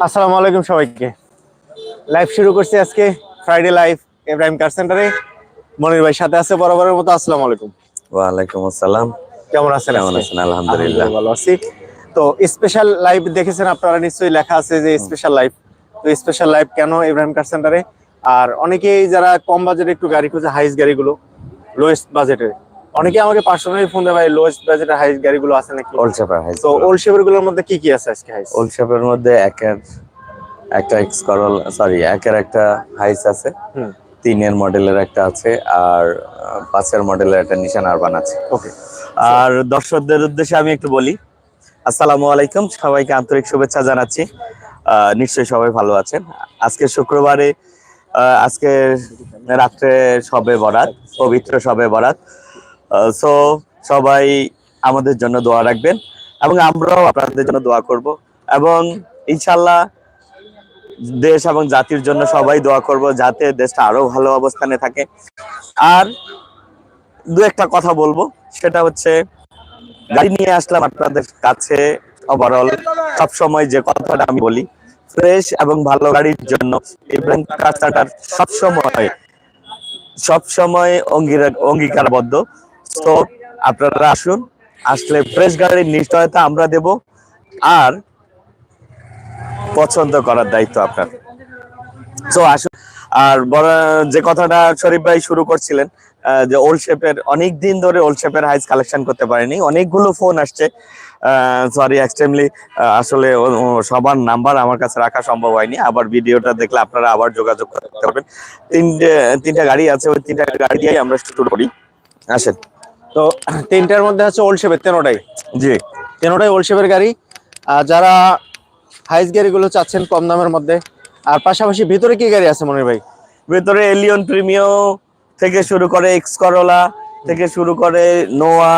আসসালামু আলাইকুম সবাইকে। লাইভ শুরু করছি আজকে ফ্রাইডে লাইভ ইব্রাহিম কার সেন্টারে মনির ভাই সাথে আছে বরাবরের মতো আসসালামু আলাইকুম। ওয়ালাইকুম আসসালাম। কেমন আছেন কেমন? আছেন? আলহামদুলিল্লাহ। ভালো আছি। তো স্পেশাল লাইভ দেখেছেন আপনারা নিশ্চয়ই লেখা আছে যে স্পেশাল লাইভ তো স্পেশাল লাইভ কেন ইব্রাহিম কার সেন্টারে আর অনেকেই যারা কম বাজেটে একটু গাড়ি খুঁজে হাইস গাড়িগুলো লোয়েস্ট বাজেটে অনেকে আমাকে পার্সোনালি ফোন দেয় ভাই লোয়েস্ট বাজেটের হাইস গাড়িগুলো আছে নাকি? ওল্ড শেপার হাইস তো ওল্ড শেপেরগুলোর মধ্যে কি কি আছে আজকে হাইস ওল্ড শেপার মধ্যে একের একটা এক্স করল সরি একের একটা হাইস আছে। তিনের মডেলের একটা আছে আর পাঁচের মডেলের একটা নিশান আরবান আছে। ওকে আর দর্শকদের উদ্দেশ্যে আমি একটু বলি আসসালামু আলাইকুম সবাইকে আন্তরিক শুভেচ্ছা জানাচ্ছি। নিশ্চয়ই সবাই ভালো আছেন। আজকে শুক্রবারে আজকে রাত্রে সবে বরাত পবিত্র সবে বরাত। সো সবাই আমাদের জন্য দোয়া রাখবেন এবং আমরাও আপনাদের জন্য দোয়া করব এবং ইনশাল্লাহ দেশ এবং জাতির জন্য সবাই দোয়া করব যাতে দেশটা আরও ভালো অবস্থানে থাকে। আর দু একটা কথা বলব, সেটা হচ্ছে গাড়ি নিয়ে আসলাম আপনাদের কাছে ওভারঅল সবসময় যে কথাটা আমি বলি, ফ্রেশ এবং ভালো গাড়ির জন্য ইব্রাহিম কাস্টার সবসময় সবসময় অঙ্গীকার অঙ্গীকারবদ্ধ। তো আপনারা আসুন, আসলে ফ্রেশ গাড়ির নিশ্চয়তা আমরা দেব আর পছন্দ করার দায়িত্ব আপনার। তো আসুন, আর যে কথাটা শরীফ ভাই শুরু করছিলেন যে ওল্ড শেপের অনেক দিন ধরে ওল্ড শেপের হাইস কালেকশন করতে পারেনি, অনেকগুলো ফোন আসছে সরি এক্সট্রিমলি আসলে সবার নাম্বার আমার কাছে রাখা সম্ভব হয়নি, আবার ভিডিওটা দেখলে আপনারা আবার যোগাযোগ করতে পারবেন। তিনটে, তিনটা গাড়ি আছে, ওই তিনটা গাড়ি আমরা শুরু করি। আসেন। তো তিনটার মধ্যে হচ্ছে ওল্ড শেপের তেরোটাই। জি তেরোটাই ওল্ড শেপের গাড়ি। আর যারা হাইস গাড়িগুলো চাচ্ছেন কম দামের মধ্যে। আর পাশাপাশি ভিতরে কি গাড়ি আছে মনির ভাই? ভেতরে এলিয়ন প্রিমিও থেকে শুরু করে এক্স করোলা থেকে শুরু করে নোয়া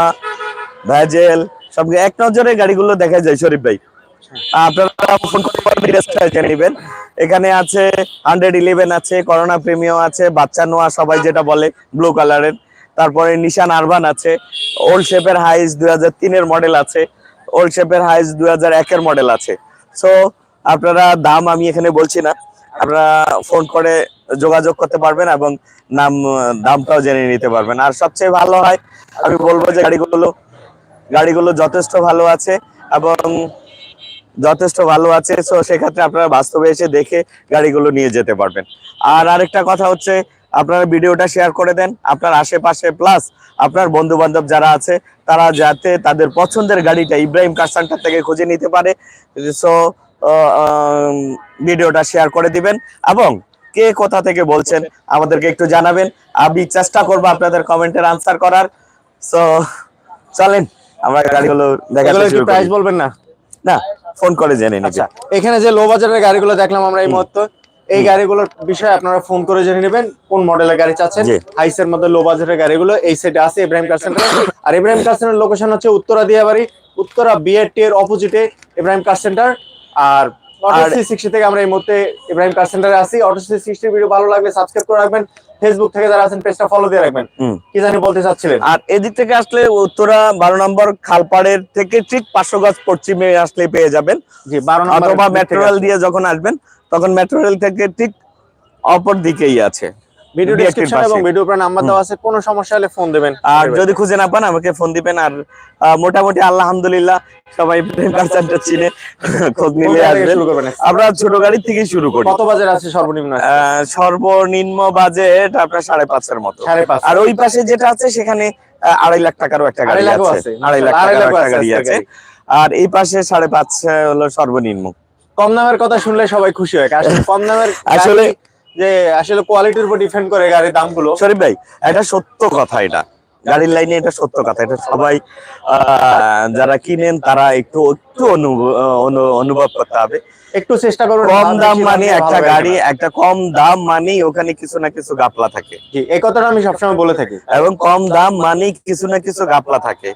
ভ্যাজেল সব এক নজরে গাড়িগুলো দেখা যায় শরীফ ভাই। আপনারা ফোন করতে পারবেন নেবেন। এখানে আছে হান্ড্রেড ইলেভেন আছে করোনা প্রিমিয়াম আছে বাচ্চা নোয়া সবাই যেটা বলে ব্লু কালারের তারপরে নিশান আরবান আছে ওল্ড শেপের হাইস দুই হাজার তিনের মডেল আছে ওল্ড শেপের হাইস দুই হাজার একের মডেল আছে। সো আপনারা দাম আমি এখানে বলছি না, আপনারা ফোন করে যোগাযোগ করতে পারবেন এবং নাম, দামটাও জেনে নিতে পারবেন। আর সবচেয়ে ভালো হয়, আমি বলব যে গাড়িগুলো গাড়িগুলো যথেষ্ট ভালো আছে এবং যথেষ্ট ভালো আছে সো সেক্ষেত্রে আপনারা বাস্তবে এসে দেখে গাড়িগুলো নিয়ে যেতে পারবেন। আর আরেকটা কথা হচ্ছে আপনারা ভিডিওটা শেয়ার করে দেন আপনার আশেপাশে প্লাস আপনার বন্ধু বান্ধব যারা আছে তারা যাতে তাদের পছন্দের গাড়িটা ইব্রাহিম কার থেকে খুঁজে নিতে পারে। সো ভিডিওটা শেয়ার করে দিবেন এবং কে কোথা থেকে বলছেন আমাদেরকে একটু জানাবেন। আমি চেষ্টা করব আপনাদের কমেন্টের আনসার করার। সো চলেন আমরা গাড়িগুলো দেখাতে শুরু প্রাইস বলবেন না? না ফোন করে জেনে নিবে। আচ্ছা এখানে যে লো বাজারের গাড়িগুলো দেখলাম আমরা এই মুহূর্তে। এই গাড়িগুলোর বিষয়ে আপনারা ফোন করে জেনে নেবেন কোন মডেলের গাড়ি চাচ্ছেন। হাইসের মধ্যে লো বাজারের গাড়িগুলো এই সাইডে আছে ইব্রাহিম কার সেন্টার আর ইব্রাহিম কার সেন্টার লোকেশন হচ্ছে উত্তরা দিয়াবাড়ি উত্তরা বিএটি এর অপোজিটে ইব্রাহিম কার সেন্টার আর অটো সিক্সটি থেকে আমরা এই মুহূর্তে ইব্রাহিম কার সেন্টারে অটো সিক্সটি ভিডিও ভালো লাগলে সাবস্ক্রাইব করে রাখবেন। ফেসবুক থেকে যারা আছেন পেজটা ফলো দিয়ে রাখবেন। কি জানি বলতে চাচ্ছিলেন? আর এদিক থেকে আসলে উত্তরা বারো নম্বর খালপাড়ের থেকে ঠিক পাঁচশো গাছ পশ্চিমে আসলে পেয়ে যাবেন। জি বারো নম্বর অথবা দিয়ে যখন আসবেন তখন মেট্রো রেল থেকে ঠিক অপর দিকেই আছে। ভিডিও ডেসক্রিপশন এবং ভিডিও উপরে নাম্বার দেওয়া আছে কোনো সমস্যা হলে ফোন দেবেন। আর যদি খুঁজে না পান আমাকে ফোন দিবেন। আর মোটামুটি আলহামদুলিল্লাহ সবাই প্রেম সেন্টার চিনে খোঁজ নিলে আসবেন। আমরা ছোট গাড়ি থেকে শুরু করি। কত বাজার আছে সর্বনিম্ন? সর্বনিম্ন বাজেট আপনার সাড়ে পাঁচের মতো। আর ওই পাশে যেটা আছে সেখানে আড়াই লাখ টাকারও একটা গাড়ি আছে। আড়াই লাখ টাকার একটা গাড়ি আছে। আর এই পাশে সাড়ে পাঁচ হলো সর্বনিম্ন। কম দামের কথা শুনলে সবাই খুশি হয় আসলে কম দামের আসলে- যে আসলে কোয়ালিটির উপর ডিপেন্ড করে গাড়ির দামগুলো। শরীফ ভাই এটা সত্য কথা এটা। গাড়ির লাইনে এটা সত্য কথা এটা সবাই যারা কিনেন তারা একটু একটু অনু- অনুভব করতে হবে। একটু চেষ্টা করুন কম দাম মানে একটা গাড়ি একটা কম দাম মানেই ওখানে কিছু না কিছু গাপলা থাকে। এই কথাটা আমি সবসময় বলে থাকি। এবং কম দাম মানেই কিছু না কিছু গাপলা থাকে।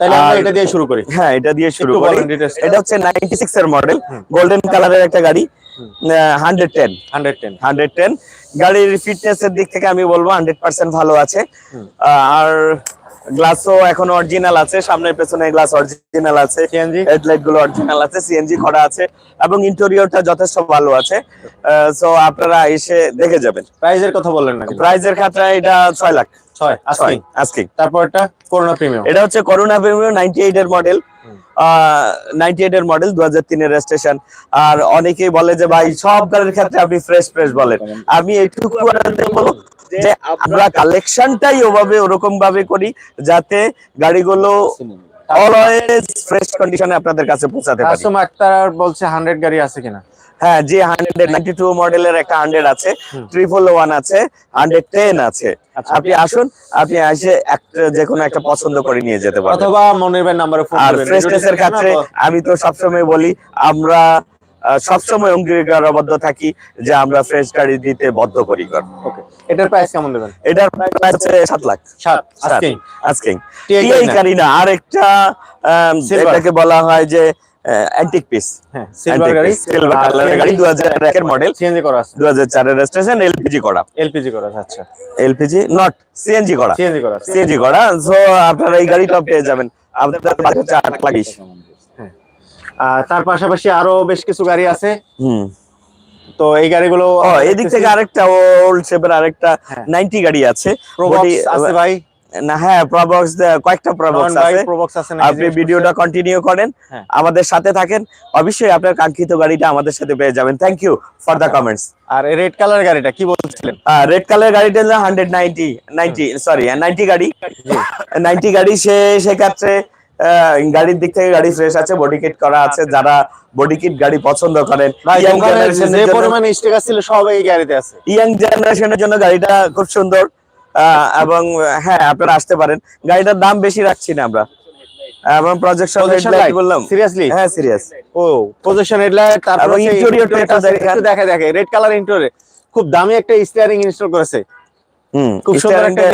তাহলে আমরা এটা দিয়ে শুরু করি হ্যাঁ এটা দিয়ে শুরু করি। এটা হচ্ছে নাইনটি সিক্স এর মডেল। গোল্ডেন কালারের একটা গাড়ি হুম। Hundred ten hundred ten hundred ten গাড়ির ফিটনেস এর দিক থেকে আমি বলব হান্ড্রেড পার্সেন্ট ভালো আছে আর গ্লাসও এখন অরিজিনাল আছে সামনের পেছনে গ্লাস অরিজিনাল আছে সিএনজি হেডলাইটগুলো অরিজিনাল আছে সিএনজি করা আছে এবং ইন্টেরিয়রটা যথেষ্ট ভালো আছে। সো আপনারা এসে দেখে যাবেন। প্রাইজের কথা বললেন না প্রাইজের খাতায় এটা ছয় লাখ। ছয় আস্কিং আজকে তারপর এটা করোনা প্রিমিয়াম এটা হচ্ছে করোনা প্রিমিয়াম নাইনটি এইট এর মডেল নাইনটি এইট এর মডেল দু হাজার তিনের রেজিস্ট্রেশন আর অনেকেই বলে যে ভাই সব গাড়ির ক্ষেত্রে আপনি ফ্রেশ ফ্রেশ বলেন। আমি এইটুকু বলব যে আমরা কালেকশনটাই ওভাবে ওরকম ভাবে করি যাতে গাড়িগুলো অলওয়েজ ফ্রেশ কন্ডিশনে আপনাদের কাছে পৌঁছাতে পারি। কাস্টম আক্তার বলছে হান্ড্রেড গাড়ি আছে কিনা? হ্যাঁ যে মডেলের একটা হান্ড্রেড আছে ট্রিপল ওয়ান আছে হান্ড্রেড টেন আছে। আচ্ছা। আপনি আসুন আপনি এসে একটা যে কোনো একটা পছন্দ করে নিয়ে যেতে পারবেন। অথবা মনির ভাই নাম্বারে ফোন আর করবেন। এর ক্ষেত্রে আমি তো সবসময় বলি আমরা সবসময় অঙ্গীকারবদ্ধ থাকি যে আমরা ফ্রেশ গাড়ি দিতে বদ্ধপরিকর ওকে এটার প্রাইস কেমন দেবেন? এটার প্রাইস হচ্ছে সাত লাখ। সাত আস্কিং আজকে TI টিআই গাড়ি না? আরেকটা আম, এটাকে বলা হয় যে অ্যান্টিক পিস হ্যাঁ সিলভার গাড়ি সিলভার কালারের গাড়ি দু হাজার একের মডেল সিএনজি করা আছে। দু হাজার চারের রেজিস্ট্রেশন এলপিজি করা। এলপিজি করা আচ্ছা। এলপিজি নট সিএনজি করা। সিএনজি করা সিএনজি করা। সো আপনারা এই গাড়িটা পেয়ে যাবেন। আপনাদের বাজেট হচ্ছে আট লাখ বিশ। আর তার পাশাপাশি আরও বেশ কিছু গাড়ি আছে। হুম। তো এই গাড়িগুলো এদিক থেকে আরেকটা ওল্ড শেপের আরেকটা হ্যাঁ। 90 গাড়ি আছে। আছে ভাই। না হ্যাঁ প্রবক্স কয়েকটা প্রবক্স আছে। প্রবক্স আছে নাকি আপনি ভিডিওটা কন্টিনিউ করেন হ্যাঁ। আমাদের সাথে থাকেন। অবশ্যই আপনার কাঙ্ক্ষিত গাড়িটা আমাদের সাথে পেয়ে যাবেন। Thank you for the comments R red colour গাড়িটা কি বলছিলেন? রেড কালার গাড়িটা হলো hundred ninety ninety sorry ninety গাড়ি। নাইনটি গাড়ি সে সেক্ষেত্রে গাড়ির দিক থেকে গাড়ি ফ্রেশ আছে বডি কিট করা আছে যারা বডি কিট গাড়ি পছন্দ করেন। young দোকানে যে পরিমাণ স্টিকার ছিল সব এই গাড়িতে আছে। ইয়াং জেনারেশনের জন্য গাড়িটা খুব সুন্দর। এবং হ্যাঁ আপনারা আসতে পারেন। গাড়িটার দাম বেশি রাখছি না আমরা। এবং প্রজেকশন Projection লাইট light? বললাম। Seriously? হ্যাঁ সিরিয়াস ও পজিশন হেডলাইট তারপর এবং interior টা একটু দেখেন। একটু দেখা দেখে। রেড কালার ইন্টেরিয়র খুব দামি একটা স্টিয়ারিং ইনস্টল করেছে। হুম খুব সুন্দর একটা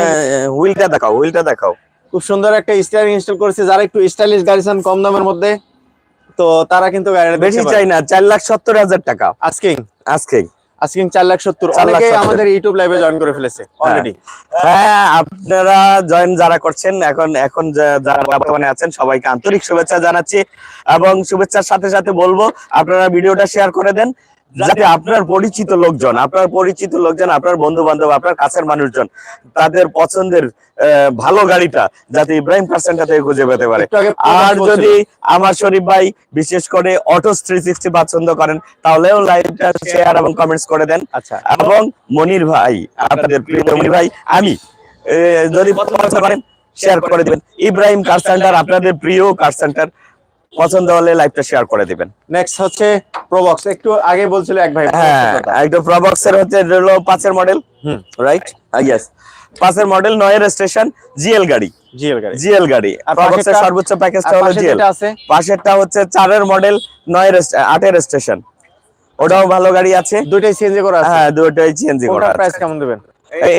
হুইলটা দেখাও হুইলটা দেখাও। খুব সুন্দর একটা স্টিয়ারিং ইনস্টল করেছে যারা একটু স্টাইলিশ গাড়ি চান কম দামের মধ্যে তো তারা কিন্তু গাড়িটা বেশি চাই না চার লাখ সত্তর হাজার টাকা। আজকিং আজকে আজকিং চার লাখ সত্তর অনেকে আমাদের ইউটিউব লাইভে জয়েন করে ফেলেছে অলরেডি হ্যাঁ আপনারা জয়েন যারা করছেন এখন এখন যারা বর্তমানে আছেন সবাইকে আন্তরিক শুভেচ্ছা জানাচ্ছি এবং শুভেচ্ছার সাথে সাথে বলব আপনারা ভিডিওটা শেয়ার করে দেন। যাতে আপনার পরিচিত লোকজন আপনার পরিচিত লোকজন আপনার বন্ধু বান্ধব আপনার কাছের মানুষজন তাদের পছন্দের ভালো গাড়িটা যাতে ইব্রাহিম পার্সেন্টটা থেকে খুঁজে পেতে পারে। আর যদি আমার শরীফ ভাই বিশেষ করে অটো থ্রি সিক্সটি পছন্দ করেন তাহলেও লাইভটা শেয়ার এবং কমেন্টস করে দেন। আচ্ছা। এবং মনির ভাই আপনাদের প্রিয় মনির ভাই আমি যদি পছন্দ করেন শেয়ার করে দিবেন। ইব্রাহিম কার সেন্টার আপনাদের প্রিয় কার সেন্টার পছন্দ হলে লাইভটা শেয়ার করে দিবেন। নেক্সট হচ্ছে প্রবক্স একটু আগে বলছিল এক ভাই হ্যাঁ একদম প্রবক্সের হচ্ছে হলো পাঁচের মডেল হুম। রাইট ইয়েস পাঁচের মডেল নয়ের স্টেশন জিএল গাড়ি। জিএল গাড়ি। জিএল গাড়ি। আর প্রবক্সের পাশেরটা- সর্বোচ্চ প্যাকেজটা হলো জিএল। পাশেরটা হচ্ছে চারের মডেল নয়ের আটের স্টেশন ওটাও ভালো গাড়ি আছে। দুইটাই সিএনজি করা আছে? হ্যাঁ দুটোই চেঞ্জ করা আছে। প্রাইস কেমন দেবেন?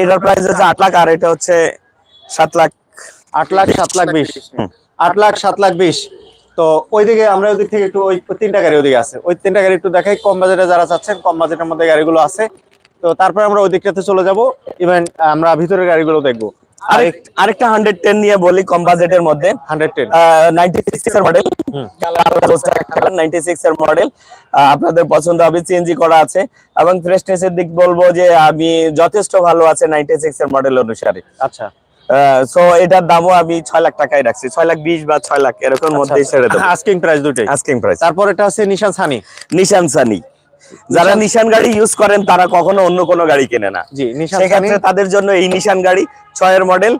এটার প্রাইস হচ্ছে আট লাখ আর এটা হচ্ছে সাত লাখ আট লাখ সাত লাখ বিশ। আট লাখ সাত লাখ বিশ। তো ওইদিকে আমরা ওই দিক থেকে একটু ওই ওই তিনটা গাড়ি ওইদিকে আছে। ওই তিনটা গাড়ি একটু দেখাই কম বাজেটে যারা চাচ্ছেন কম বাজেটের মধ্যে গাড়িগুলো আছে। তো তারপরে আমরা ওই দিকটাতে চলে যাব ইভেন আমরা ভিতরের গাড়িগুলো দেখব। আরেকটা হান্ড্রেড টেন নিয়ে বলি কম বাজেটের মধ্যে। হান্ড্রেড টেন নাইনটি সিক্স এর মডেল নাইনটি সিক্স এর মডেল আপনাদের পছন্দ হবে সিএনজি করা আছে। এবং ফ্রেশনেস এর দিক বলব যে আমি যথেষ্ট ভালো আছে নাইনটি সিক্স এর মডেল অনুসারে। আচ্ছা। সো এটার দামও আমি ছয় লাখ টাকায় রাখছি। ছয় লাখ বিশ বা ছয় লাখ এরকম মধ্যেই ছেড়ে দেবো। আস্কিং প্রাইস দুটোই। আস্কিং প্রাইস তারপর এটা হচ্ছে নিশান সানি নিশান সানি যারা নিশান গাড়ি ইউজ করেন তারা কখনো অন্য কোনো গাড়ি কেনে না। সেক্ষেত্রে তাদের জন্য এই নিশান গাড়ি ছয়ের মডেল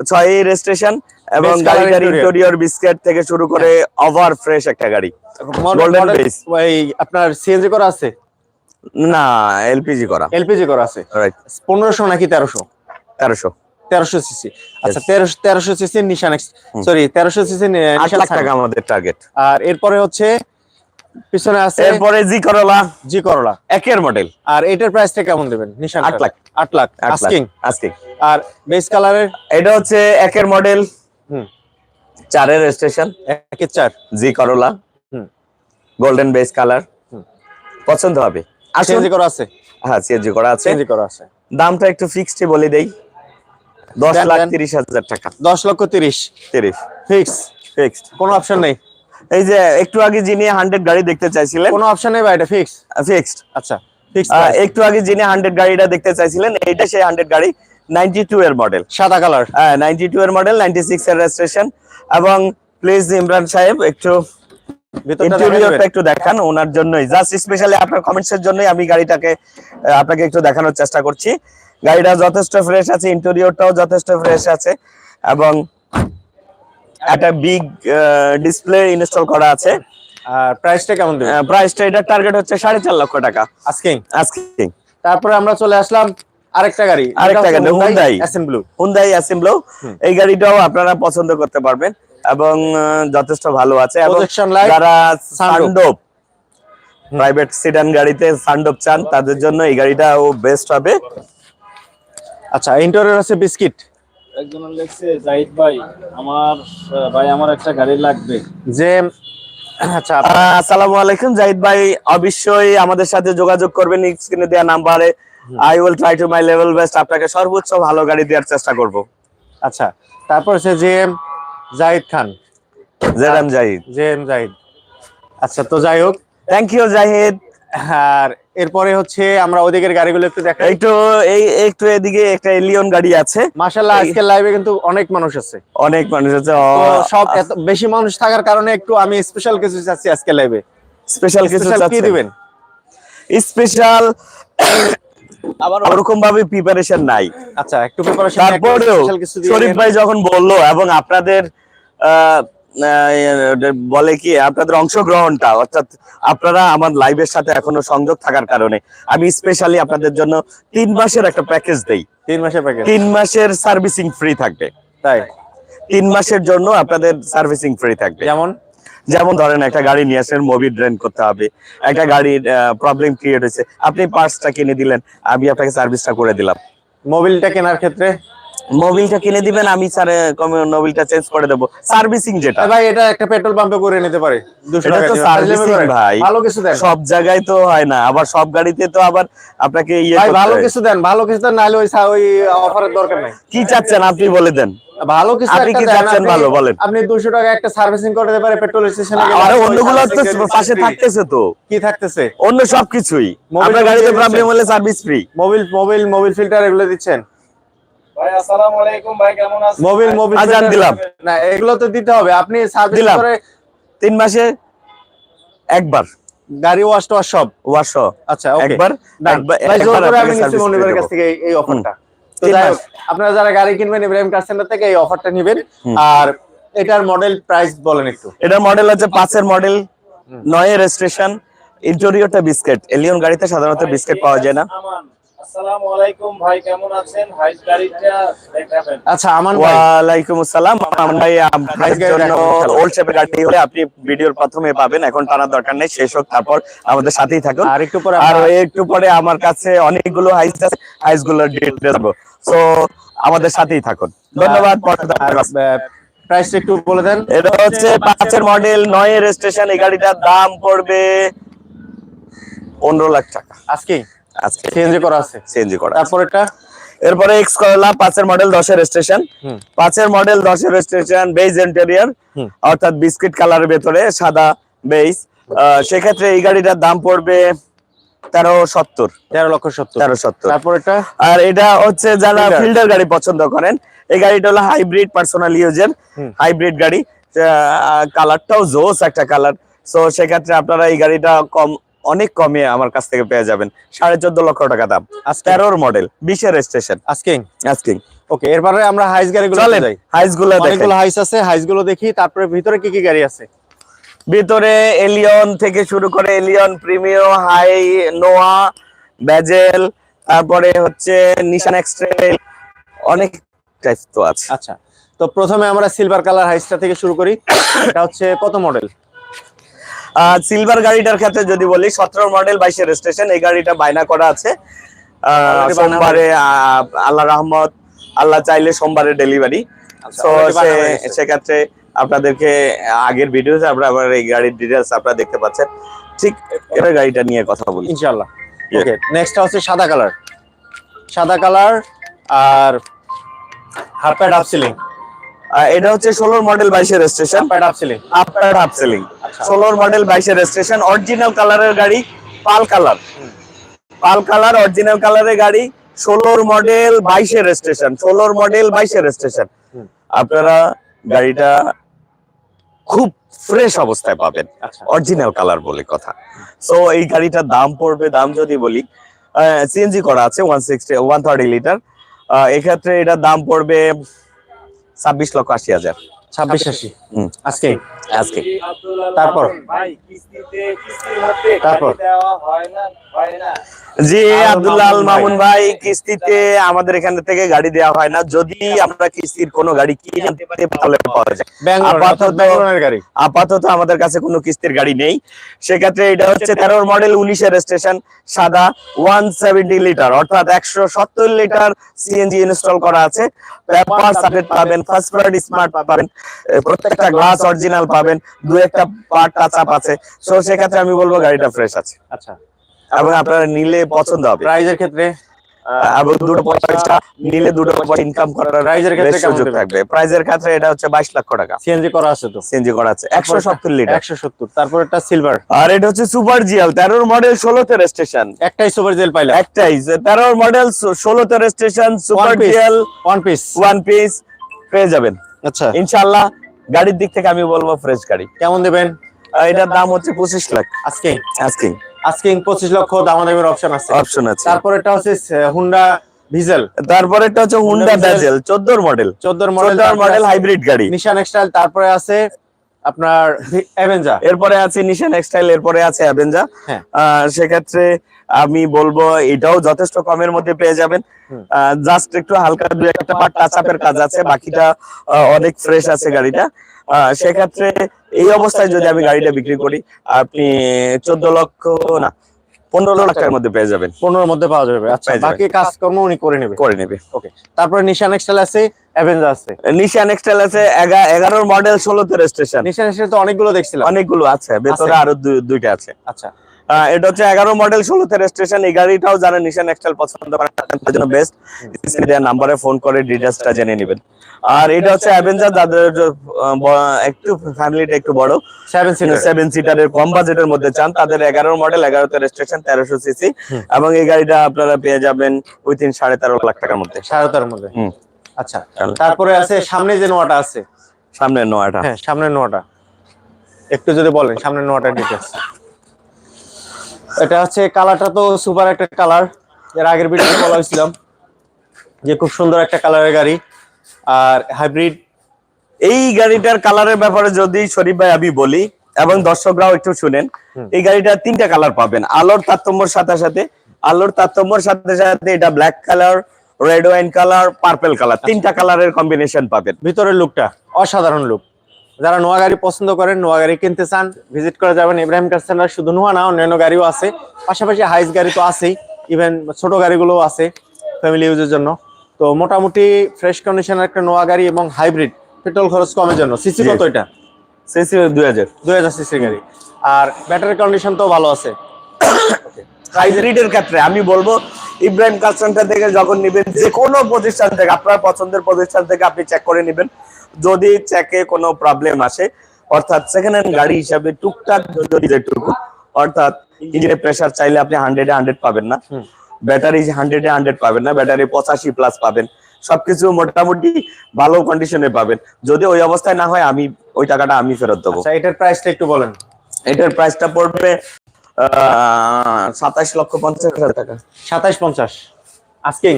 ছয় রেজিস্ট্রেশন এবং গাড়িটার ইন্টেরিয়র বিস্কেট থেকে শুরু করে ওভার ফ্রেশ একটা গাড়ি। Base। ওই আপনার সিএনজি করা আছে? না এলপিজি করা। এলপিজি করা আছে। রাইট পনেরোশো নাকি তেরোশো? তেরোশো। তেরোশো সিসি। আচ্ছা তেরোশো তেরোশো সিসি নিশান সরি তেরোশো সিসি লাখ টাকা আমাদের টার্গেট আর এরপরে হচ্ছে পিছনে আছে এরপরে জি করলা জি করলা একের মডেল আর এটার প্রাইসটা কেমন দেবেন নিশান লাখ। লাখ। আস্কিং আজকে আর বেস কালারের এটা হচ্ছে একের মডেল হুম। চারের রেজিস্ট্রেশন একের চার। জি করলা হুম। Golden base colour. পছন্দ হবে। আসুন। সিএনজি করা আছে? হ্যাঁ সিএনজি করা আছে। সিএনজি করা আছে। দামটা একটু ফিক্সড বলে দেই। দশ লাখ। তিরিশ হাজার টাকা। দশ লক্ষ তিরিশ। তিরিশ। ফিক্স ফিক্সড কোনো অপশন নেই। এই যে একটু আগে যিনি হান্ড্রেড গাড়ি দেখতে চাইছিলেন কোনো অপশন নেই বা এটা ফিক্স ফিক্সড আচ্ছা একটু আগে যিনি হান্ড্রেড গাড়িটা দেখতে চাইছিলেন এইটা সেই হান্ড্রেড গাড়ি নাইনটি টু এর মডেল সাদা কালার নাইনটি টু এর মডেল নাইনটি সিক্স এর রেজিস্ট্রেশন এবং প্লিজ ইমরান সাহেব একটু ইন্টেরিয়রটা একটু দেখান ওনার জন্যই। জাস্ট স্পেশালি আপনার কমেন্টস এর জন্যই আমি গাড়িটাকে আপনাকে একটু দেখানোর চেষ্টা করছি। গাড়িটা যথেষ্ট ফ্রেশ আছে ইন্টেরিয়রটাও যথেষ্ট ফ্রেশ আছে এবং একটা বিগ ডিসপ্লে ইনস্টল করা আছে। আর প্রাইসটা কেমন দেবেন? প্রাইসটা এটার টার্গেট হচ্ছে সাড়ে চার লক্ষ টাকা। আজকে আজকে তারপরে আমরা চলে আসলাম আরেকটা গাড়ি। আরেকটা গাড়ি, Hyundai। এসএন ব্লু হুন্দাই অ্যাসেম্বলো। এই গাড়িটাও আপনারা পছন্দ করতে পারবেন এবং যথেষ্ট ভালো আছে এবং যারা। সানডোপ প্রাইভেট সিডান গাড়িতে সানডোপ চান তাদের জন্য এই গাড়িটাও বেস্ট হবে। আচ্ছা ইন্টেরিয়র আছে বিস্কিট? একজন লেখছে জাহিদ ভাই আমার ভাই আমার একটা গাড়ি লাগবে। যে আচ্ছা আসসালামু আলাইকুম জাহিদ ভাই অবশ্যই আমাদের সাথে যোগাযোগ করবেন স্ক্রিনে দেওয়া নাম্বারে। I will try to my level best আপনাকে সর্বোচ্চ ভালো গাড়ি দেওয়ার চেষ্টা করব। আচ্ছা তারপর হচ্ছে যে এম জাহিদ খান। জেরাম জাহিদ। J M Zahid. আচ্ছা তো যাই হোক থ্যাংক ইউ জাহিদ। আর এরপরে হচ্ছে আমরা ওদিকের গাড়িগুলো একটু দেখাই। একটু এই একটু এদিকে একটা এলিয়ন গাড়ি আছে। মাশাল্লাহ আজকের লাইভে কিন্তু অনেক মানুষ আছে। অনেক মানুষ আছে। সব এত বেশি মানুষ থাকার কারণে একটু আমি স্পেশাল কিছু চাচ্ছি আজকে লাইভে স্পেশাল কিছু স্পেশাল কি দিবেন? স্পেশাল আবার ওরকম ভাবে প্রিপারেশন নাই। আচ্ছা একটু প্রিপারেশন তারপরেও শরীফ ভাই যখন বলল এবং আপনাদের আহ, বলে কি আপনাদের অংশগ্রহণটা অর্থাৎ আপনারা আমার লাইভের সাথে এখনও সংযোগ থাকার কারণে। আমি স্পেশালি আপনাদের জন্য তিন মাসের একটা প্যাকেজ দেই। তিন মাসের প্যাকেজ তিন মাসের সার্ভিসিং ফ্রি থাকবে। তাই? তিন মাসের জন্য আপনাদের সার্ভিসিং ফ্রি থাকবে। যেমন? যেমন ধরেন একটা গাড়ি নিয়ে আসেন মুভি ড্রেন করতে হবে। একটা গাড়ির প্রবলেম ক্রিয়েট হয়েছে। আপনি পার্টসটা কিনে দিলেন আমি আপনাকে সার্ভিসটা করে দিলাম। মোবিলটা কেনার ক্ষেত্রে? মোবিলটা কিনে দিবেন আমি স্যার মোবিলটা চেঞ্জ করে দেবো। সার্ভিসিং যেটা। ভাই এটা একটা পেট্রোল পাম্পে করে নিতে পারে। 200 এটা টাকা তো দিয়ে। সার্ভিসিং করেন। ভাই। ভালো কিছু দেন। সব জায়গায় তো হয় না। আবার সব গাড়িতে তো আবার আপনাকে ইয়ে ভাই ভালো কিছু দেন। ভালো কিছু দেন নাহলে ওই ওই অফারের দরকার নাই। কি চাচ্ছেন আপনি বলে দেন। ভালো কিছু আপনি একটা কি চাচ্ছেন? ভালো বলেন। আপনি 200 টাকা একটা সার্ভিসিং করে দিতে পারে পেট্রোল স্টেশনে আরে অন্যগুলো তো পাশে থাকতেছে তো। কি থাকতেছে? অন্য সবকিছুই আপনার গাড়িতে প্রবলেম হলে service free Mobil Mobil Mobil filter এগুলো দিচ্ছেন ভাই আসসালামু আলাইকুম ভাই কেমন আছেন মোবিল মোবিল আজান দিলাম। না এগুলো তো দিতে হবে। আপনি সার্ভিস করে তিন মাসে একবার। গাড়ি ওয়াশ টোয়াশ সব। ওয়াশ আচ্ছা একবার আমি আপনাকে মনিবের কাছ থেকে এই- অফারটা তো যাই হোক, আপনারা যারা গাড়ি কিনবেন ইব্রাহিম কার সেন্টার থেকে এই অফারটা নেবেন। আর এটার মডেল প্রাইস বলেন একটু। এটার মডেল হচ্ছে পাঁচের মডেল নয় রেজিস্ট্রেশন ইন্টেরিয়রটা বিস্কেট এলিয়ন গাড়িতে সাধারণত বিস্কেট পাওয়া যায় না। আমান আসসালামু আলাইকুম ভাই কেমন আছেন? হাইস গাড়িটা দেখাবেন। আচ্ছা আমান ভাই। ওয়ালাইকুম আসসালাম। আপনার গাড়ি জন্য ওল্ড শেপের গাড়ি হলে আপনি ভিডিওর প্রথমে পাবেন। এখন টানার দরকার নেই শেষ হোক তারপর আমাদের সাথেই থাকুন। আর একটু পরে আর একটু পরে আমার কাছে অনেকগুলো হাইস আছে। হাইসগুলোর দেবো। সো আমাদের সাথেই থাকুন। ধন্যবাদ আর প্রাইসটা একটু বলে দেন। এটা হচ্ছে পাঁচের মডেল নয় রেজিস্ট্রেশন এই গাড়িটার দাম পড়বে পনেরো লাখ টাকা। আজকে আজকে সিএনজি করা আছে। সিএনজি করা তারপর এটা? এরপরে এক্স করলা পাঁচের মডেল দশের রেজিস্ট্রেশন পাঁচের মডেল দশের রেজিস্ট্রেশন বেজ ইন্টেরিয়র অর্থাৎ বিস্কিট কালারের ভেতরে সাদা বেজ সেক্ষেত্রে এই গাড়িটার দাম পড়বে তেরো সত্তর। তেরো লক্ষ সত্তর। তেরো সত্তর। তারপর এটা? আর এটা হচ্ছে যারা। ফিল্ডার গাড়ি পছন্দ করেন এই গাড়িটা হলো হাইব্রিড পার্সোনাল ইউজের হাইব্রিড গাড়ি। কালারটাও জোস একটা কালার সো সেক্ষেত্রে আপনারা এই গাড়িটা কম অনেক কমে আমার কাছ থেকে পেয়ে যাবেন। সাড়ে চোদ্দ লক্ষ টাকা দাম। তেরোর মডেল বিশের স্টেশন আজকে আজকে ওকে এরপরে আমরা হাইস গাড়িগুলো চলেন যাই। হাইসগুলো অনেকগুলো হাইস আছে হাইসগুলো দেখি তারপরে ভিতরে কি কি গাড়ি আছে? ভিতরে এলিয়ন থেকে শুরু করে এলিয়ন প্রিমিও হাই নোয়া ব্যাজেল তারপরে হচ্ছে নিশান এক্সট্রেল অনেক টাইপ তো আছে। আচ্ছা তো প্রথমে আমরা সিলভার কালার হাইসটা থেকে শুরু করি। এটা হচ্ছে কত মডেল সিলভার গাড়িটার ক্ষেত্রে যদি বলি সতেরো মডেল বাইশের স্টেশন এই গাড়িটা বায়না করা আছে। সোমবারে আল্লাহ রহমত আল্লাহ চাইলে সোমবারে ডেলিভারি আচ্ছা, তো। সেক্ষেত্রে আপনাদেরকে আগের ভিডিওতে আপনারা আবার এই গাড়ির ডিটেলস আপনারা দেখতে পাচ্ছেন। ঠিক এবার গাড়িটা নিয়ে কথা বলি। ইনশাআল্লাহ। Yeah. ওকে নেক্সট হচ্ছে সাদা কালার। সাদা কালার আর হাফ প্যাড আপ সিলিং এটা হচ্ছে ষোলোর মডেল বাইশের registration half pad up ceiling half ceiling আচ্ছা। ষোলোর মডেল বাইশের রেজিস্ট্রেশন অরিজিনাল কালারের গাড়ি pearl colour pearl colour original কালারের গাড়ি ষোলোর মডেল বাইশের রেজিস্ট্রেশন ষোলোর মডেল বাইশের রেজিস্ট্রেশন। আপনারা গাড়িটা খুব ফ্রেশ অবস্থায় পাবেন আচ্ছা। অরিজিনাল কালার বলে কথা। সো এই গাড়িটার দাম পড়বে দাম যদি বলি সিএনজি করা আছে one sixty one thirty litre এক্ষেত্রে এটার দাম পড়বে ছাব্বিশ লক্ষ আশি হাজার। ছাব্বিশ আশি। আজকে? আজকে। তারপর? তারপর? জি আব্দুল্লাহ মামুন ভাই কিস্তিতে আমাদের এখান থেকে গাড়ি দেওয়া হয় না। যদি আমরা কিস্তির কোনো গাড়ি কিনে আনতে পারি তাহলে পাওয়া যায়। আপাতত- আমাদের কাছে কোনো কিস্তির গাড়ি নেই। সেক্ষেত্রে এটা হচ্ছে তেরোর মডেল উনিশের স্টেশন সাদা ওয়ান সেভেন্টি লিটার অর্থাৎ একশো সত্তর লিটার সিএনজি ইনস্টল করা আছে। পেপার সাপেট পাবেন ফার্স্ট স্মার্ট পাবেন। প্রত্যেকটা গ্লাস অরিজিনাল পাবেন। দু একটা পার্ট টাচ আপ আছে। সো সেক্ষেত্রে আমি বলব গাড়িটা ফ্রেশ আছে। আচ্ছা। এবং আপনারা নিলে পছন্দ হবে। প্রাইজের ক্ষেত্রে? এবং দুটো পয়সা নিলে দুটো পয়সা ইনকাম করার Price এর ক্ষেত্রে সুযোগ থাকবে। প্রাইজের ক্ষেত্রে এটা হচ্ছে বাইশ লক্ষ টাকা। সিএনজি করা আছে তো? সিএনজি করা আছে। একশো সত্তর লিটার একশো সত্তর। তারপর একটা সিলভার আর এটা হচ্ছে সুপার জিএল মডেল ষোলোতে স্টেশন একটাই সুপার পাইলাম। একটাই। মডেল ষোলোতে station super. GL one piece one piece পেয়ে যাবেন। আচ্ছা। ইনশাল্লাহ গাড়ির দিক থেকে আমি বলব ফ্রেশ গাড়ি। কেমন দেবেন? এটার দাম হচ্ছে পঁচিশ লাখ। আজকে? আজকে। আজকে পঁচিশ লক্ষ দাম দেবের অপশন আছে। অপশন আছে। তারপর এটা হচ্ছে হুন্ডা ভিজেল তারপরে এটা হচ্ছে হুন্ডা Diesel। ব্যাজেল মডেল চোদ্দোর মডেল মডেল হাইব্রিড গাড়ি। নিশান এক্সটাইল তারপরে আছে আপনার অ্যাভেঞ্জার এরপরে আছে নিশান এক্সটাইল এরপরে আছে অ্যাভেঞ্জা। সেক্ষেত্রে আমি বলব এটাও যথেষ্ট কমের মধ্যে পেয়ে যাবেন। জাস্ট একটু হালকা দু একটা পার্ট টাচ আপের কাজ আছে বাকিটা অনেক ফ্রেশ আছে গাড়িটা আহ, সেক্ষেত্রে এই অবস্থায় যদি আমি গাড়িটা বিক্রি করি আপনি চোদ্দ লক্ষ না পনেরো লাখ টাকার মধ্যে পেয়ে যাবেন। পনেরোর মধ্যে পাওয়া যাবে। আচ্ছা বাকি কাজকর্ম উনি করে নেবে। করে নেবে। ওকে তারপরে নিশান এক্সটাইল আছে অ্যাভেঞ্জার আছে। নিশান এক্সটাইল আছে এগা- এগারোর মডেল ষোলোতে স্টেশন নিশান এক্সটাইল তো অনেকগুলো দেখছিলাম। অনেকগুলো আছে ভেতরে আরও দুইটা আছে। আচ্ছা। এটা হচ্ছে এগারো মডেল ষোলোতে রেজিস্ট্রেশন এই গাড়িটাও যারা নিশান এক্সটাইল পছন্দ করেন তাদের জন্য বেস্ট নাম্বারে ফোন করে ডিটেলসটা জেনে নেবেন। আর এটা হচ্ছে অ্যাভেঞ্জার যাদের একটু ফ্যামিলিটা একটু বড়। সেভেন সিটার সেভেন সিটারের কম বাজেটের মধ্যে চান। তাদের এগারো মডেল এগারোতে রেজিস্ট্রেশন তেরোশো সিসি এবং এই গাড়িটা আপনারা পেয়ে যাবেন উইথিন সাড়ে তেরো লাখ টাকার মধ্যে। সাড়ে মধ্যে? আচ্ছা। তারপরে আছে সামনে যে নোয়াটা আছে। সামনে নয়টা। হ্যাঁ সামনের নোয়াটা। একটু যদি বলেন সামনের নোয়াটার ডিটেলস এটা হচ্ছে কালারটা তো সুপার একটা কালার। এর আগের ভিডিওতে বলা হয়েছিলাম যে খুব সুন্দর একটা কালারের গাড়ি। আর হাইব্রিড এই গাড়িটার কালারের ব্যাপারে যদি শরীফ ভাই আমি বলি এবং দর্শকরাও একটু শুনেন এই গাড়িটার তিনটা কালার পাবেন আলোর তারতম্যর সাথে সাথে। আলোর তারতম্যর সাথে সাথে এটা black colour red wine colour purple colour তিনটা কালারের কম্বিনেশন পাবেন। ভিতরের লুকটা অসাধারণ লুক যারা নোয়া গাড়ি পছন্দ করেন নোয়া গাড়ি কিনতে চান ভিজিট করে যাবেন ইব্রাহিম কার সেন্টার শুধু নোয়া না অন্যান্য গাড়িও আছে। পাশাপাশি হাইস গাড়ি তো আছেই ইভেন ছোট গাড়িগুলোও আছে ফ্যামিলি ইউজের জন্য। তো মোটামুটি ফ্রেশ কন্ডিশনের একটা নোয়া গাড়ি এবং হাইব্রিড পেট্রোল খরচ কমের জন্য। সিসি। কত এটা? সিসি দুই হাজার। দুই হাজার সিসি গাড়ি। আর ব্যাটারি কন্ডিশন তো ভালো আছে। হাইব্রিডের ক্ষেত্রে আমি বলব ইব্রাহিম কার সেন্টার থেকে যখন নিবেন যে কোনো প্রতিষ্ঠান থেকে আপনার পছন্দের প্রতিষ্ঠান থেকে আপনি চেক করে নেবেন। যদি চেকে কোনো প্রবলেম আসে অর্থাৎ সেকেন্ড হ্যান্ড গাড়ি হিসাবে টুকটাক যদি যেটুকু অর্থাৎ ইঞ্জিনের প্রেসার চাইলে আপনি হান্ড্রেডে হান্ড্রেড পাবেন না। ব্যাটারি হান্ড্রেডে হান্ড্রেড পাবেন না ব্যাটারি পঁচাশি প্লাস পাবেন। সবকিছু মোটামুটি ভালো কন্ডিশনে পাবেন। যদি ওই অবস্থায় না হয় আমি ওই টাকাটা আমি ফেরত দেবো। আচ্ছা এটার প্রাইসটা একটু বলেন। এটার প্রাইসটা পড়বে সাতাশ লক্ষ পঞ্চাশ হাজার টাকা। সাতাইশ পঞ্চাশ। আজকে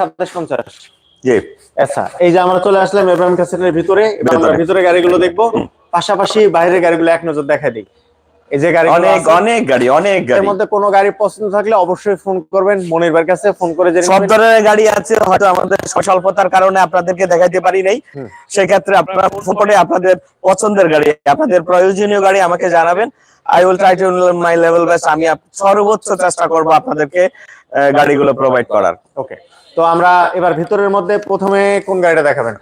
সাতাইশ পঞ্চাশ। জি। আচ্ছা এই যে আমরা চলে আসলাম ইব্রাহিম কাসেটের ভিতরে আমরা ভিতরে। গাড়িগুলো দেখব। পাশাপাশি বাইরের গাড়িগুলো এক নজর দেখা দিই। এই যে গাড়ি অনেক অনেক গাড়ি অনেক এর মধ্যে কোনো গাড়ি পছন্দ থাকলে অবশ্যই ফোন করবেন মনির ভাইয়ের কাছে ফোন করে জেনে সব ধরনের গাড়ি আছে হয়তো আমাদের স্বল্পতার কারণে আপনাদেরকে দেখাইতে পারি নাই। হুম। সেক্ষেত্রে আপনারা ফোন করে আপনাদের পছন্দের গাড়ি আপনাদের প্রয়োজনীয় গাড়ি আমাকে জানাবেন। I will try to my level best আমি সর্বোচ্চ চেষ্টা করব আপনাদেরকে গাড়িগুলো প্রোভাইড করার। ওকে তো আমরা এবার ভিতরের মধ্যে প্রথমে কোন গাড়িটা দেখাবেন?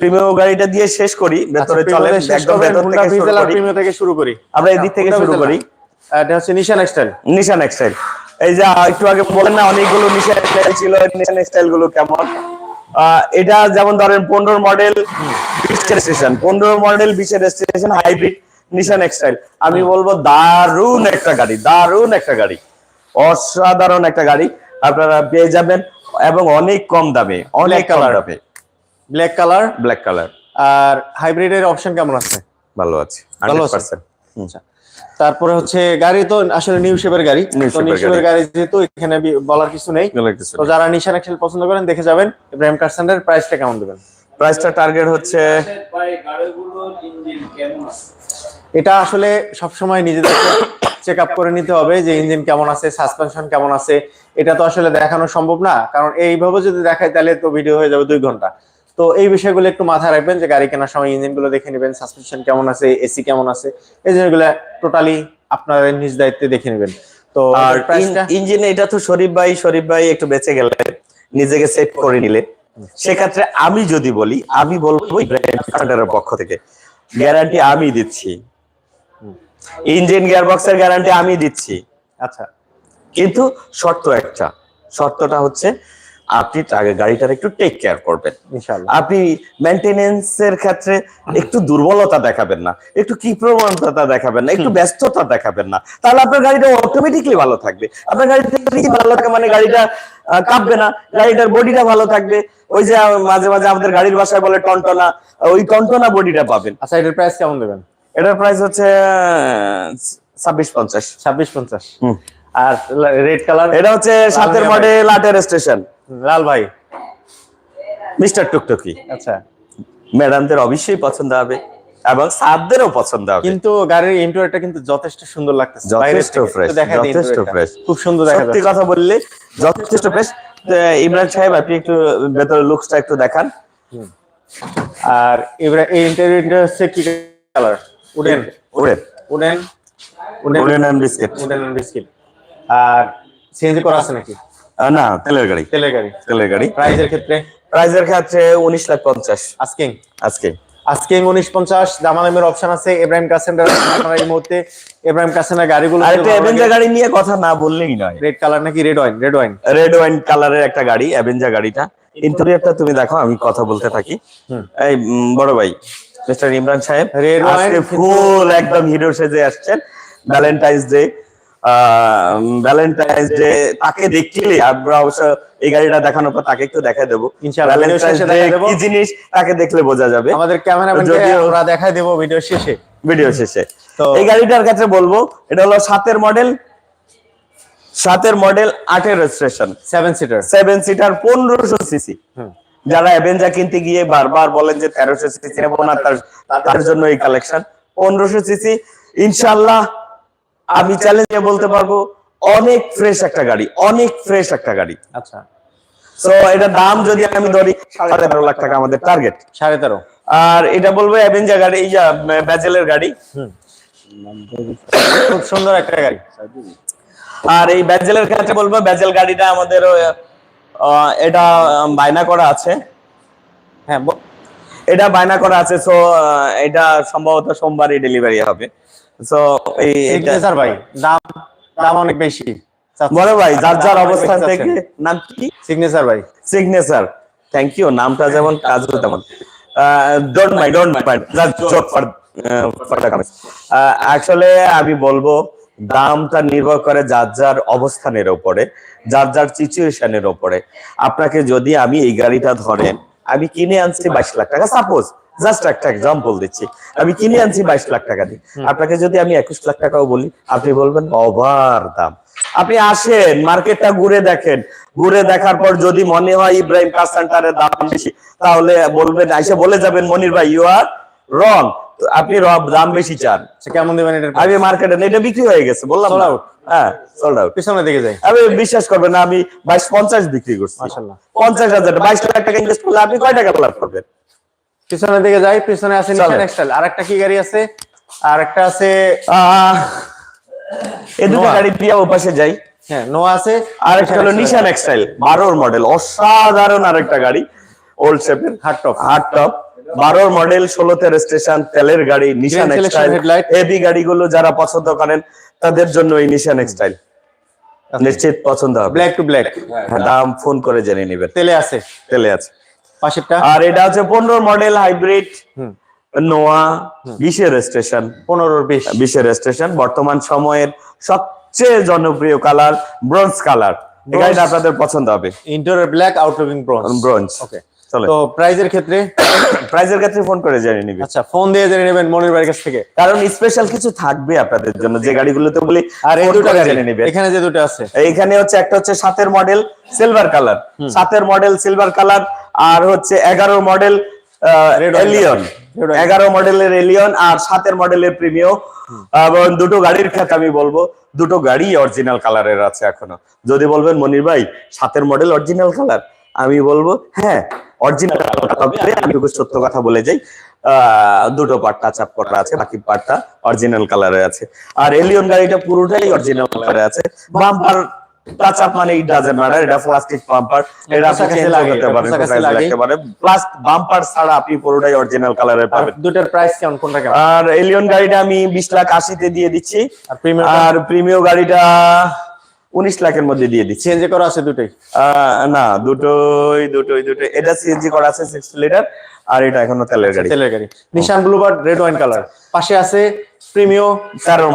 প্রিমিয়াম গাড়িটা দিয়ে শেষ করি ভেতরে আচ্ছা, চলে দিয়ে শেষ একদম ভেতর থেকে শুরু করি। Premium থেকে শুরু করি। আমরা এদিক থেকে শুরু করি। এটা হচ্ছে নিশান এক্সটাইল নিশান এক্সটাইল এই যে একটু আগে বলেন না অনেকগুলো নিশান এক্সটাইল ছিল নিশান এক্সটাইলগুলো কেমন? আহ, এটা যেমন ধরেন পনেরো মডেল বিশের স্টেশন পনেরো মডেল বিশের স্টেশন হাইব্রিড নিশান এক্সটাইল আমি বলব দারুণ একটা গাড়ি দারুণ একটা গাড়ি। অসাধারণ একটা গাড়ি। আপনারা পেয়ে যাবেন। এবং অনেক কম দামে অনেক কালার হবে। ব্ল্যাক কালার ব্ল্যাক কালার আর হাইব্রিডের অপশন কেমন আছে? ভালো আছে ভালো আছে? আচ্ছা তারপরে হচ্ছে গাড়ি তো আসলে নিউ শেপের গাড়ি। তো নিউ শেপের গাড়ি। গাড়ি যেহেতু এখানে বলার কিছু নেই। তো যারা নিশান এক্সেল পছন্দ করেন দেখে যাবেন। ইব্রাহিম কার সেন্টার প্রাইসটা কেমন দেবেন? প্রাইসটা টার্গেট হচ্ছে ভাই গাড়িগুলোর ইঞ্জিন কেমন আছে? এটা আসলে সবসময় নিজেদেরকে চেক আপ করে নিতে হবে যে ইঞ্জিন কেমন আছে সাসপেনশন কেমন আছে। এটা তো আসলে দেখানো সম্ভব না কারণ এইভাবে যদি দেখায় তাহলে তো ভিডিও হয়ে যাবে দুই ঘণ্টা। তো এই বিষয়গুলো একটু মাথায় রাখবেন যে গাড়ি কেনার সময় ইঞ্জিনগুলো দেখে নেবেন সাসপেনশন কেমন আছে এসি কেমন আছে এই জিনিসগুলো টোটালি আপনার নিজ দায়িত্বে দেখে নেবেন। তো আর ইঞ্জিনে এটা তো শরীফ ভাই শরীফ ভাই একটু বেঁচে গেলে নিজেকে সেট করে নিলে। সেক্ষেত্রে আমি যদি বলি আমি বলব ইব্রাহিম পক্ষ থেকে গ্যারান্টি আমি দিচ্ছি। ইঞ্জিন গিয়ারবক্সের গ্যারান্টি আমি দিচ্ছি। আচ্ছা। কিন্তু শর্ত একটা। শর্তটা হচ্ছে আপনি গাড়িটার একটু টেক কেয়ার করবেন। আপনি মেনটেনেন্সের ক্ষেত্রে একটু দুর্বলতা দেখাবেন না। একটু কি প্রবণতা দেখাবেন না? একটু ব্যস্ততা দেখাবেন না। তাহলে আপনার গাড়িটা অটোমেটিকলি ভালো থাকবে। আপনার গাড়িটা ভালো থাকে মানে গাড়িটা কাঁপবে না গাড়িটার বডিটা ভালো থাকবে। ওই যে মাঝে মাঝে আমাদের গাড়ির ভাষায় বলে টনটনা ওই টনটনা বডিটা পাবেন। আচ্ছা এটার প্রাইস কেমন দেবেন? এটার প্রাইস হচ্ছে ছাব্বিশ পঞ্চাশ। ছাব্বিশ পঞ্চাশ। আর রেড কালার এটা হচ্ছে সাতের মডেল আটের স্টেশন লাল ভাই। মিস্টার টুকটুকি। আচ্ছা। ম্যাডামদের অবশ্যই পছন্দ হবে এবং সাদদেরও পছন্দ হবে। কিন্তু গাড়ির ইন্টেরিয়রটা কিন্তু যথেষ্ট সুন্দর লাগতেছে যথেষ্ট দিই যথেষ্ট interior-টা। খুব সুন্দর দেখা সত্যি যাচ্ছে। কথা বললে যথেষ্ট ফ্রেশ ইমরান সাহেব আপনি একটু ভেতরে লুকসটা একটু দেখান। আর এবারে এই ইন্টেরিয়রটা হচ্ছে কি কালার উডেন উডেন। উডেন ওরেন এন্ড বিস্কিট উডেন বিস্কিট আর সিএনজি করা আছে নাকি? না তেলের গাড়ি। তেলের গাড়ি। তেলের গাড়ি। প্রাইজের ক্ষেত্রে? প্রাইজের ক্ষেত্রে উনিশ লাখ পঞ্চাশ। আস্কিং আজকে আস্কিং উনিশ পঞ্চাশ। দামাদামের অপশন আছে। এব্রাহিম কাসেন্ডার আপনারা এই মুহূর্তে। এব্রাহিম কাসেন্ডার গাড়িগুলো অ্যাভেঞ্জার গাড়ি নিয়ে কথা না বললেই নয়। রেড কালার নাকি red wine red wine red wine কালারের একটা গাড়ি অ্যাভেঞ্জার গাড়িটা। ইন্টেরিয়রটা তুমি দেখো আমি কথা বলতে থাকি। এই বড় ভাই মিস্টার ইমরান সাহেব আজকে ফুল একদম হিরো সেজে আসছেন। ভ্যালেন্টাইন্স ডে ভ্যালেন্টাইন্স ডে তাকে দেখলে আমরা অবশ্য এই গাড়িটা দেখানোর পর তাকে একটু দেখা দেবো। ভ্যালেন্টাইন্স ডে কি জিনিস তাকে দেখলে বোঝা যাবে। আমাদের ক্যামেরাম্যানকে যদিও- আমরা দেখাই দেবো ভিডিও শেষে। ভিডিও শেষে। তো- এই গাড়িটার কাছে বলব এটা হলো সাতের মডেল সাতের মডেল আটের registration seven seater seven seater পনেরোশো সিসি। যারা অ্যাভেঞ্জা কিনতে গিয়ে বারবার বলেন যে তেরোশো সিসি নেব না তার জন্য এই কালেকশন পনেরোশো সিসি ইনশাল্লাহ আমি চ্যালেঞ্জে বলতে পারব অনেক ফ্রেশ একটা গাড়ি অনেক ফ্রেশ একটা গাড়ি। আচ্ছা। এটা দাম যদি আমি ধরি সাড়ে তেরো লাখ টাকা আমাদের টার্গেট সাড়ে তেরো। আর এটা বলব অ্যাভেঞ্জা গাড়ি এই ব্যাজেলের গাড়ি। খুব সুন্দর একটা গাড়ি। আর এই ব্যাজেলের ক্ষেত্রে বলব ব্যাজেল গাড়িটা আমাদের এটা বায়না করা আছে। হ্যাঁ এটা বায়না করা আছে সো এটা সম্ভবত সোমবারই ডেলিভারি হবে। সো এই এটা- সিগনেচার ভাই দাম দাম অনেক বেশি। বড় ভাই যার যার অবস্থান থেকে নাম কি? সিগনেচার ভাই। সিগনেচার থ্যাংক ইউ নামটা যেমন কাজও তেমন। Don't my don't my just joke for for the comments আসলে আমি বলব দামটা নির্ভর করে যার যার অবস্থানের উপরে। যার যার সিচুয়েশনের ওপরে। আপনাকে যদি আমি এই গাড়িটা ধরেন আমি কিনে আনছি বাইশ লাখ টাকা। সাপোজ জাস্ট একটা এক্সাম্পল দিচ্ছি। আমি কিনে আনছি বাইশ লাখ টাকা দিয়ে। আপনাকে যদি আমি একুশ লাখ টাকাও বলি আপনি বলবেন ওভার দাম। আপনি আসেন মার্কেটটা ঘুরে দেখেন। ঘুরে দেখার পর যদি মনে হয় ইব্রাহিম সেন্টারের দাম বেশি তাহলে বলবেন এসে বলে যাবেন মনির ভাই ইউ আর রং আপনি র- দাম বেশি চান। সে কেমন দেবেন এটার আমি মার্কেটে এটা বিক্রি হয়ে গেছে বললাম Sold না। হ্যাঁ সোল্ড আউট পিছনের দিকে যাই। আমি বিশ্বাস করবেন না আমি বাইশ পঞ্চাশ বিক্রি করছি। মাশাআল্লাহ। পঞ্চাশ হাজার বাইশ লাখ টাকা ইনভেস্ট করলে আপনি কয় টাকা লাভ করবেন? পিছনের দিকে যাই পিছনে আছে। নিশান এক্সটাইল আর একটা কি গাড়ি আছে? আর একটা আছে এই দুটো গাড়ি দিয়ে ওপাশে যাই। হ্যাঁ নোয়া আছে। আর একটা হলো নিশান এক্সটাইল বারোর মডেল অসাধারণ আরেকটা গাড়ি ওল্ড শেপের হার্ড টপ হার্ড টপ বারোর মডেল ষোলোতে রেজিস্ট্রেশন তেলের গাড়ি নিশান এক্সটাইল। হেভি গাড়িগুলো যারা পছন্দ করেন তাদের জন্য এই নিশান এক্সটাইল নিশ্চিত পছন্দ হবে। ব্ল্যাক টু ব্ল্যাক হ্যাঁ, দাম ফোন করে জেনে নেবেন। তেলে আছে? তেলে আছে। পাশেরটা? আর এটা হচ্ছে পনেরো মডেল হাইব্রিড নোয়া বিশের স্টেশন পনেরোর বিশ। বিশের স্টেশন বর্তমান সময়ের সবচেয়ে জনপ্রিয় কালার ব্রোঞ্জ কালার গাড়িটা আপনাদের পছন্দ হবে। Interior black outlooking bronze bronze okay চলে। তো প্রাইজের ক্ষেত্রে প্রাইজের ক্ষেত্রে ফোন করে জেনে নিবি। আচ্ছা ফোন দিয়ে জেনে নেবেন মনির ভাইয়ের কাছ থেকে। কারণ স্পেশাল কিছু থাকবে আপনাদের জন্য। যে গাড়িগুলোতে বলি আর এই দুটো গাড়ি। এখানে যে দুটো আছে। এইখানে হচ্ছে একটা হচ্ছে সাতের মডেল সিলভার কালার সাতের মডেল সিলভার কালার আর হচ্ছে এগারো মডেল এলিয়ন এগারো মডেলের এলিয়ন আর সাতের মডেলের প্রিমিও এবং দুটো গাড়ির ক্ষেত্রে আমি বলব দুটো গাড়ি অরিজিনাল কালারের আছে এখনও। যদি বলবেন মনির ভাই সাতের মডেল অরিজিনাল কালার আমি বলব হ্যাঁ অরিজিনাল তবে আমি সত্য কথা বলে যাই। দুটো পার্ট টাচ আপ করা আছে বাকি পার্টটা অরিজিনাল কালারে আছে। আর এলিয়ন গাড়িটা পুরোটাই অরিজিনাল কালারে আছে। বাম্পার টাচ আপ মানে ইট ডাজন্ট ম্যাটার এটা প্লাস্টিক বাম্পার এটা আপনি চেঞ্জ করতে পারেন কোথায় লাগতে পারে প্লাস বাম্পার ছাড়া আপনি পুরোটাই অরিজিনাল পাবেন। দুটার প্রাইস কেমন কোনটা কেমন? আর এলিয়ন গাড়িটা আমি বিশ লাখ আশিতে দিয়ে দিচ্ছি। আর প্রিমিয়াম আর প্রিমিয় গাড়িটা উনিশ লাখের মধ্যে দিয়ে দিচ্ছি সিএনজি করা আছে দুটোই। না দুটোই দুটোই দুটোই। এটা সিএনজি করা আছে সিক্স লিটার আর এটা এখনও তেলের গাড়ি। তেলের গাড়ি। Nissan Bluebird red wine colour পাশে আছে প্রিমিও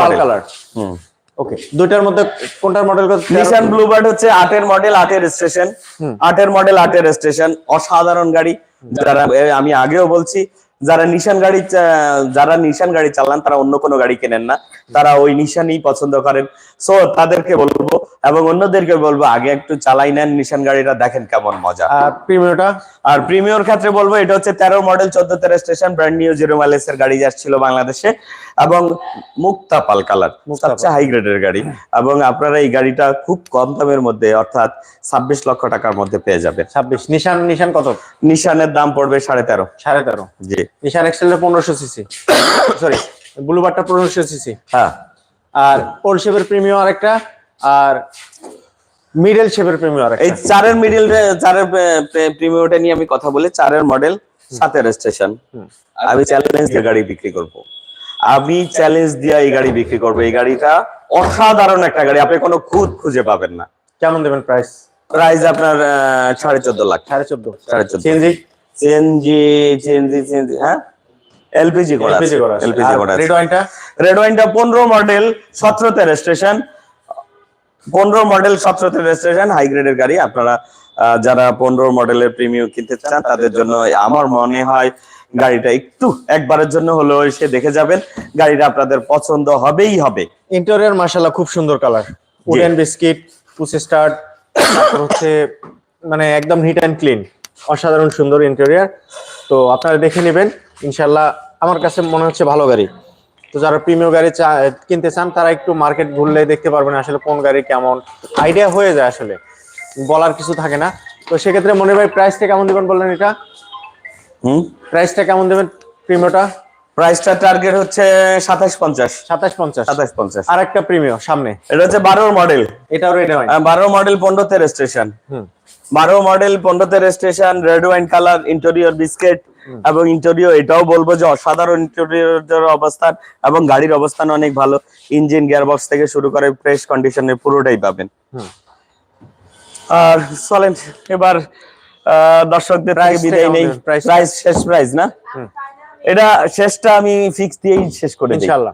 পাল কালার হুম। ওকে দুইটার মধ্যে কোনটার মডেল নিশান ব্লুবার্ড হচ্ছে আটের মডেল আটের স্টেশন আটের মডেল আটের স্টেশন অসাধারণ গাড়ি। যারা আমি আগেও বলছি যারা নিশান গাড়ি যারা নিশান গাড়ি চালান তারা অন্য কোনো গাড়ি কেনেন না। তারা ওই নিশানই পছন্দ করেন। সো তাদেরকে বলব এবং অন্যদেরকে বলব আগে একটু চালাই নেন নিশান গাড়িটা দেখেন কেমন মজা। আর প্রিমিয়রটা আর প্রিমিয়র ক্ষেত্রে বলব এটা হচ্ছে তেরো মডেল চোদ্দ তেরো station brand new zero mileage এর গাড়ি আসছিল বাংলাদেশে এবং মুক্তা পাল কালার। সবচেয়ে হাই গ্রেডের গাড়ি এবং আপনারা এই গাড়িটা খুব কম দামের মধ্যে অর্থাৎ ছাব্বিশ লক্ষ টাকার মধ্যে পেয়ে যাবেন। ছাব্বিশ। নিশান নিশান কত? নিশানের দাম পড়বে সাড়ে তেরো। সাড়ে তেরো। জি। নিশান এক্সেলের পনেরোশো সিসি সরি ব্লুবারটা পনেরোশো সিসি হ্যাঁ। আর ওল্ড শেপের প্রিমিয়াম আরেকটা আর মিডল শেপের প্রিমিয়াম আরেকটা। এই চারের মিডিল চারের প্রিমিয়রটা নিয়ে আমি কথা বলি চারের মডেল সাতের স্টেশন আমি চ্যালেঞ্জ দিয়ে গাড়ি বিক্রি করব। আমি চ্যালেঞ্জ দিয়ে এই গাড়ি বিক্রি করব। এই গাড়িটা অসাধারণ একটা গাড়ি আপনি কোনো খুদ খুঁজে পাবেন না। কেমন দেবেন প্রাইস প্রাইস আপনার সাড়ে চোদ্দ লাখ। সাড়ে চোদ্দ। সাড়ে চোদ্দ। সিএনজি সিএনজি সিএনজি সিএনজি হ্যাঁ? এলপিজি করা এলপিজি করা এলপিজি করা রেড ওয়াইনটা রেড ওয়াইনটা পনেরো মডেল সতেরোতে রেজিস্ট্রেশন পনেরো মডেল সতেরোতে রেজিস্ট্রেশন হাই গ্রেডের গাড়ি। আপনারা যারা পনেরো মডেলের প্রিমিয়াম কিনতে চান তাদের জন্য আমার মনে হয় গাড়িটা একটু একবারের জন্য হলেও এসে দেখে যাবেন। গাড়িটা আপনাদের পছন্দ হবেই হবে। ইন্টেরিয়র মাশাআল্লাহ খুব সুন্দর colour wooden biscuit push start হচ্ছে মানে একদম নিট অ্যান্ড ক্লিন অসাধারণ সুন্দর ইন্টেরিয়র তো আপনারা দেখে নেবেন। ইনশাল্লাহ আমার কাছে মনে হচ্ছে ভালো গাড়ি। তো যারা প্রিমিয়াম গাড়ি কিনতে চান তারা একটু মার্কেট ঘুরলে দেখতে পারবেন আসলে কোন গাড়ি কেমন। আইডিয়া হয়ে যায় আসলে। বলার কিছু থাকে না। তো সেক্ষেত্রে মনে ভাই প্রাইসটা কেমন দেবেন বললেন এটা? হুম? প্রাইসটা কেমন দেবেন প্রিমিয়টা প্রাইসটা টার্গেট হচ্ছে সাতাশ পঞ্চাশ। সাতাশ পঞ্চাশ। সাতাশ পঞ্চাশ। আর একটা প্রিমিয়াম সামনে। এটা হচ্ছে বারোর মডেল এটাও রেডি হয় বারো মডেল পনেরোতে রেজিস্ট্রেশন হুম। বারো মডেল পনেরোতে registration red wine colour interior biscuit এবং ইন্টেরিয়র এটাও বলব যে অসাধারণ ইন্টেরিয়র অবস্থান এবং গাড়ির অবস্থান অনেক ভালো। ইঞ্জিন গিয়ারবক্স থেকে শুরু করে ফ্রেশ কন্ডিশনে পুরোটাই পাবেন। আর চলেন এবার দর্শকদের থেকে বিদায় নেই? প্রাইস শেষ প্রাইস না? এটা শেষটা আমি ফিক্স দিয়েই শেষ করে ইনশাল্লাহ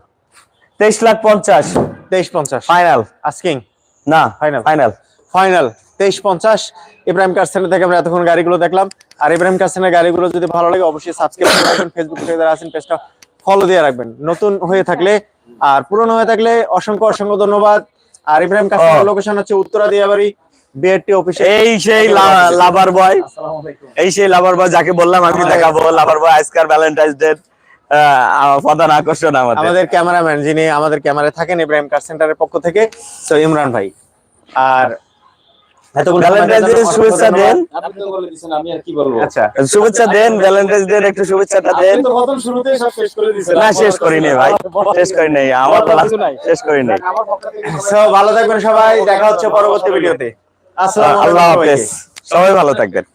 তেইশ লাখ পঞ্চাশ। তেইশ পঞ্চাশ। ফাইনাল আস্কিং না Final. ফাইনাল ফাইনাল তেইশ পঞ্চাশ। ইব্রাহিম কার সেন্টার থেকে আমরা এতক্ষণ গাড়িগুলো দেখলাম। আর ইব্রাহিম কার সেন্টার গাড়িগুলো যদি ভালো লাগে অবশ্যই সাবস্ক্রাইব করে রাখবেন ফেসবুক থেকে যারা আছেন পেজটা ফলো দিয়ে রাখবেন। নতুন হয়ে থাকলে আর পুরনো হয়ে থাকলে অসংখ্য অসংখ্য ধন্যবাদ। আর ইব্রাহিম কার লোকেশন হচ্ছে উত্তরা দিয়াবাড়ি বিআরটি অফিসে এই সেই লাভার বয় এই সেই লাভার বয় যাকে বললাম আমি দেখাবো লাভার বয় আজকাল ভ্যালেন্টাইন্স ডে প্রধান আকর্ষণ আমাদের। আমাদের ক্যামেরাম্যান যিনি আমাদের ক্যামেরায় থাকেন ইব্রাহিম কার সেন্টারের পক্ষ থেকে সো ইমরান ভাই। আর শুভেচ্ছা দেন। আমি আর কি বলব? আচ্ছা শুভেচ্ছা দেন ভ্যালেন্টাইন্স ডে একটু শুভেচ্ছাটা দেন। আপনি তো প্রথম শুরুতেই সব শেষ করে না শেষ করি নাই ভাই শেষ করি নাই আমার বলার শেষ করি নাই সো ভালো থাকবেন সবাই দেখা হচ্ছে পরবর্তী ভিডিওতে। আসসালামু আলাইকুম আল্লাহ হাফেজ সবাই ভালো থাকবেন।